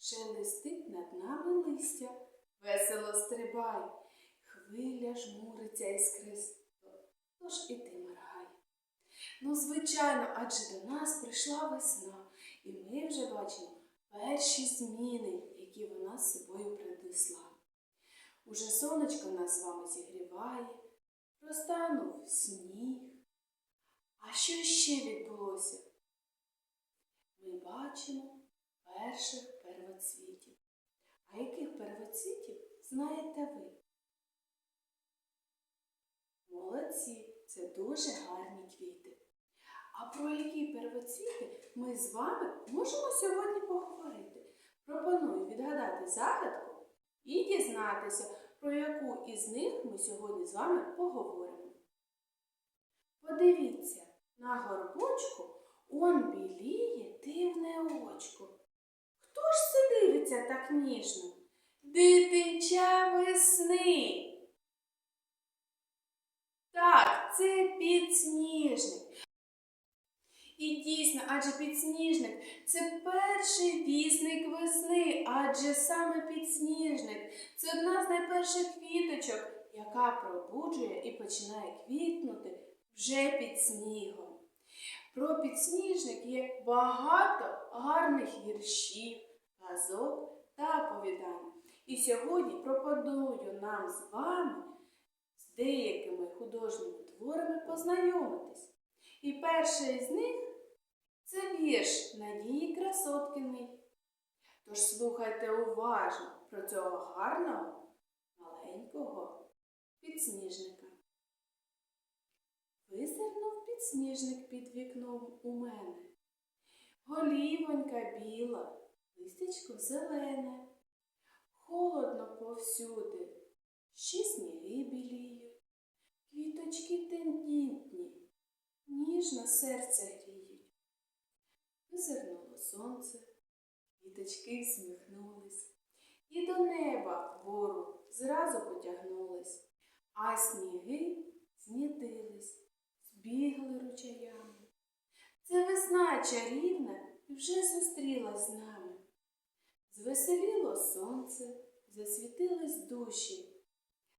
шелестить над нами листя, весело стрибай, хвиля жмуриться іскристо, тож і ти моргай. Ну, звичайно, адже до нас прийшла весна, і ми вже бачимо перші зміни, які вона з собою принесла. Уже сонечко нас з вами зігріває, розтанув сніг. А що ще відбулося? Ми бачимо перших первоцвітів. А яких первоцвітів знаєте ви? Молодці, це дуже гарні квіти. А про які первоцвіти ми з вами можемо сьогодні поговорити? Пропоную відгадати загадку і дізнатися, про яку із них ми сьогодні з вами поговоримо. Подивіться, на горбочку он біліє дивне очко. Хто ж це дивиться так ніжно? Дитинча весни. Так, це підсніжник. І дійсно, адже підсніжник це перший вісник весни, адже саме підсніжник це одна з найперших квіточок, яка пробуджує і починає квітнути вже під снігом. Про підсніжник є багато гарних віршів, казок та оповідань. І сьогодні пропоную нам з вами з деякими художніми творами познайомитись. І перший з них це вірш Надії Красоткіної. Тож слухайте уважно про цього гарного маленького підсніжника. Підсніжник під вікном у мене. Голівонька біла, листячко зелене, холодно повсюди, ще сніги біліють, квіточки тендітні, ніжно серце гріють. Визирнуло сонце, квіточки всміхнулись, і до неба вгору зразу потягнулись, а сніги знітились, збігли ручаями. Це весна чарівна вже зустрілась з нами. Звеселіло сонце, засвітились душі,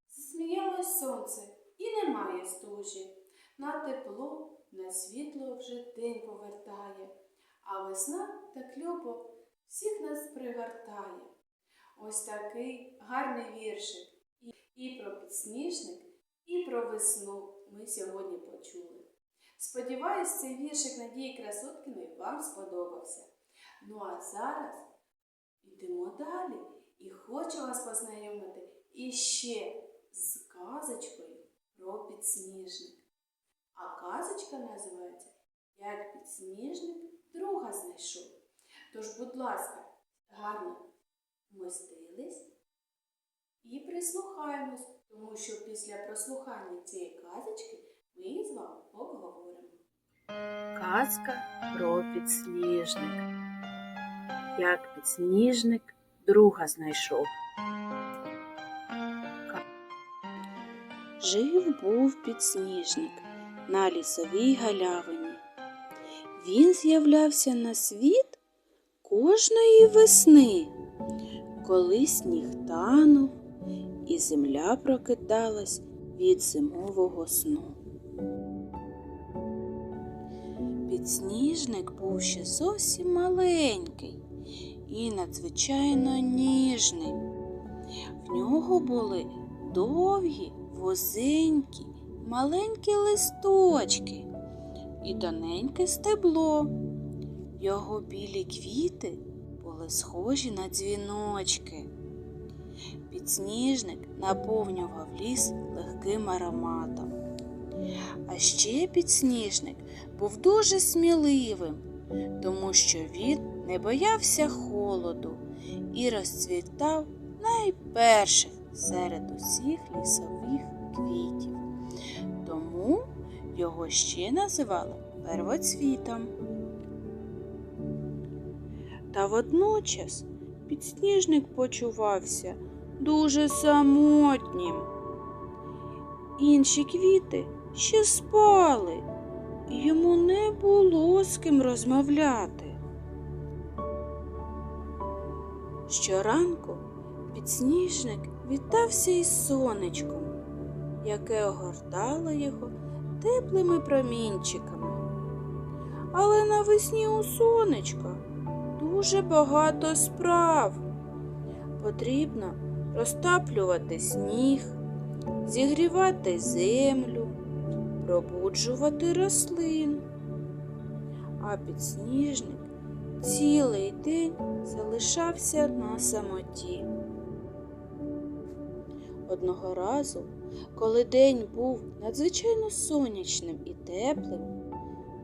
засміялось сонце і немає стужі. На тепло, на світло вже день повертає, а весна так любо всіх нас пригортає. Ось такий гарний віршик. І про підсніжник, і про весну ми сьогодні почули. Сподіваюсь, цей віршик Надії Красоткіної вам сподобався. Ну а зараз йдемо далі і хочу вас познайомити іще з казочкою про підсніжник. А казочка називається Як підсніжник друга знайшов. Тож, будь ласка, гарно вмостились і прислухаємось, тому що після прослухання цієї казочки ми її з вами обговоримо. Казка про підсніжник. Як підсніжник друга знайшов. Жив був підсніжник на лісовій галявині. Він з'являвся на світ кожної весни, коли сніг танув земля прокидалась від зимового сну. Підсніжник був ще зовсім маленький і надзвичайно ніжний. В нього були довгі, возенькі, маленькі листочки і тоненьке стебло. Його білі квіти були схожі на дзвіночки. Підсніжник наповнював ліс легким ароматом. А ще підсніжник був дуже сміливим, тому що він не боявся холоду і розцвітав найперших серед усіх лісових квітів. Тому його ще називали первоцвітом. Та водночас підсніжник почувався дуже самотнім. Інші квіти ще спали, і йому не було з ким розмовляти. Щоранку підсніжник вітався із сонечком, яке огортало його теплими промінчиками. Але навесні у сонечка дуже багато справ. Потрібно розтаплювати сніг, зігрівати землю, пробуджувати рослин. А підсніжник цілий день залишався на самоті. Одного разу, коли день був надзвичайно сонячним і теплим,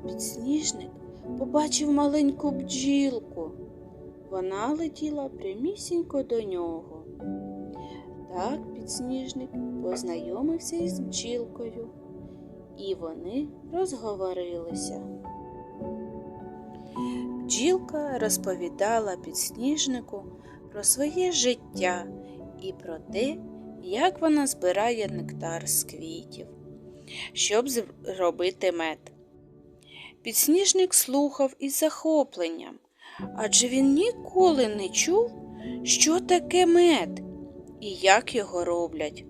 підсніжник побачив маленьку бджілку. Вона летіла прямісінько до нього. Так підсніжник познайомився із бджілкою, і вони розговорилися. Бджілка розповідала підсніжнику про своє життя і про те, як вона збирає нектар з квітів, щоб зробити мед. Підсніжник слухав із захопленням, адже він ніколи не чув, що таке мед і як його роблять.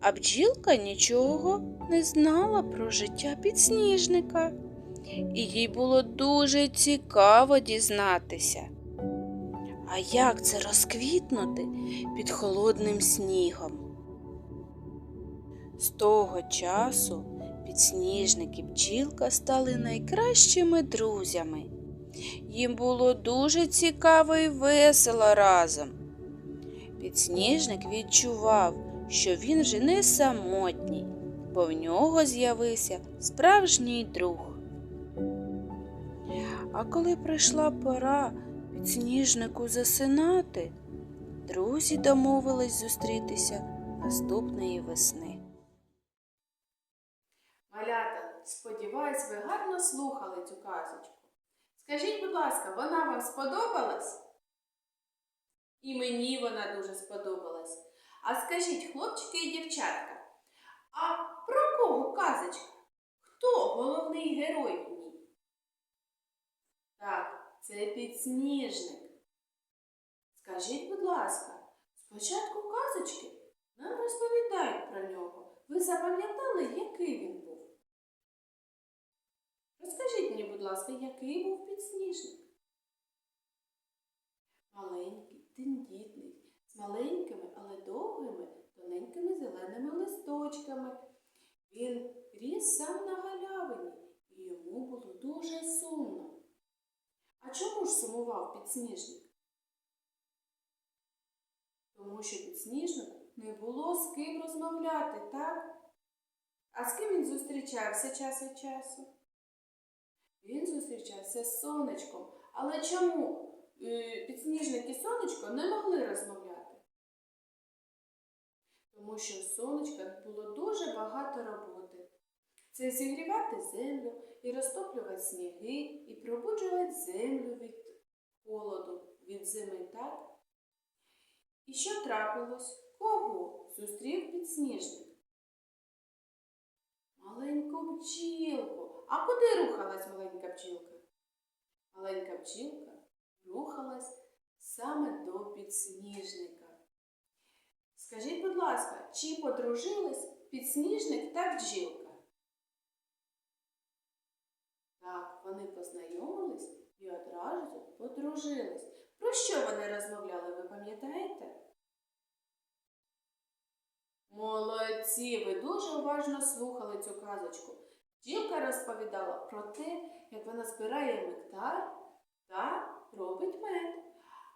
А бджілка нічого не знала про життя підсніжника, і їй було дуже цікаво дізнатися. А як це розквітнути під холодним снігом? З того часу підсніжник і бджілка стали найкращими друзями. Їм було дуже цікаво і весело разом. Підсніжник відчував, що він вже не самотній, бо в нього з'явився справжній друг. А коли прийшла пора підсніжнику засинати, друзі домовились зустрітися наступної весни. Малята, сподіваюсь, ви гарно слухали цю казочку. Скажіть, будь ласка, вона вам сподобалась? І мені вона дуже сподобалась. А скажіть, хлопчики і дівчатка, а про кого казочка? Хто головний герой в ній? Так, це підсніжник. Скажіть, будь ласка, спочатку казочки нам розповідають про нього. Ви запам'ятали, який він був? Розкажіть мені, будь ласка, який був підсніжник? Маленький, тендітний, з маленькими, але довгими, тоненькими зеленими листочками. Він ріс сам на галявині, і йому було дуже сумно. А чому ж сумував підсніжник? Тому що підсніжнику не було з ким розмовляти, так? А з ким він зустрічався час від часу? Він зустрічався з сонечком. Але чому е, підсніжник і сонечко не могли розмовляти? Тому що в сонечка було дуже багато роботи. Це зігрівати землю і розтоплювати сніги, і пробуджувати землю від холоду, від зими, так? І що трапилось? Кого зустрів підсніжник? Маленьку бджілку. А куди рухалась маленька бджілка? Маленька бджілка рухалась саме до підсніжника. Скажіть, будь ласка, чи подружились підсніжник та бджілка? Так, вони познайомились і одразу подружились. Про що вони розмовляли, ви пам'ятаєте? Молодці, ви дуже уважно слухали цю казочку. Бджілка розповідала про те, як вона збирає нектар та робить мед.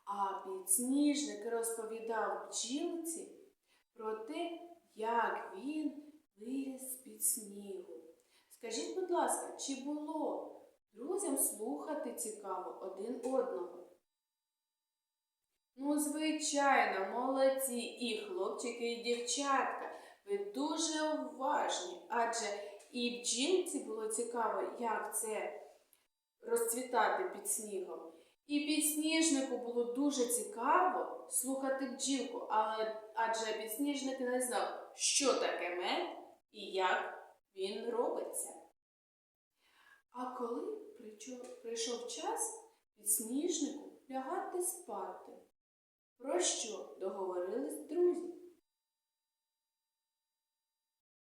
А підсніжник розповідав бджілці про те, як він виріс з-під снігу. Скажіть, будь ласка, чи було друзям слухати цікаво один одного? Ну, звичайно, молодці і хлопчики, і дівчатка. Ви дуже уважні, адже і бджілці було цікаво, як це розцвітати під снігом. І підсніжнику було дуже цікаво слухати бджілку, але адже підсніжник не знав, що таке мед і як він робиться. А коли прийшов час підсніжнику лягати спати, Про що договорились друзі?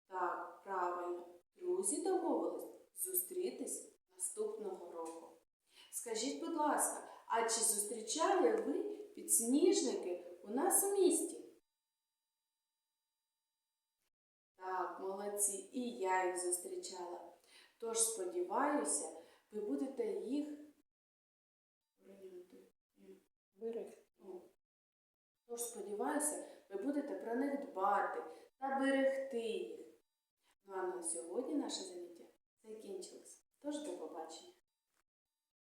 Так, правильно, друзі домовились зустрітись наступного року. Скажіть, будь ласка, а чи зустрічали ви підсніжники у нас у місті? Так, молодці, і я їх зустрічала. Тож сподіваюся, ви будете їх Тож сподіваюся, ви будете про них дбати та берегти їх. Ну а на сьогодні наше заняття закінчилось. Тож до побачення.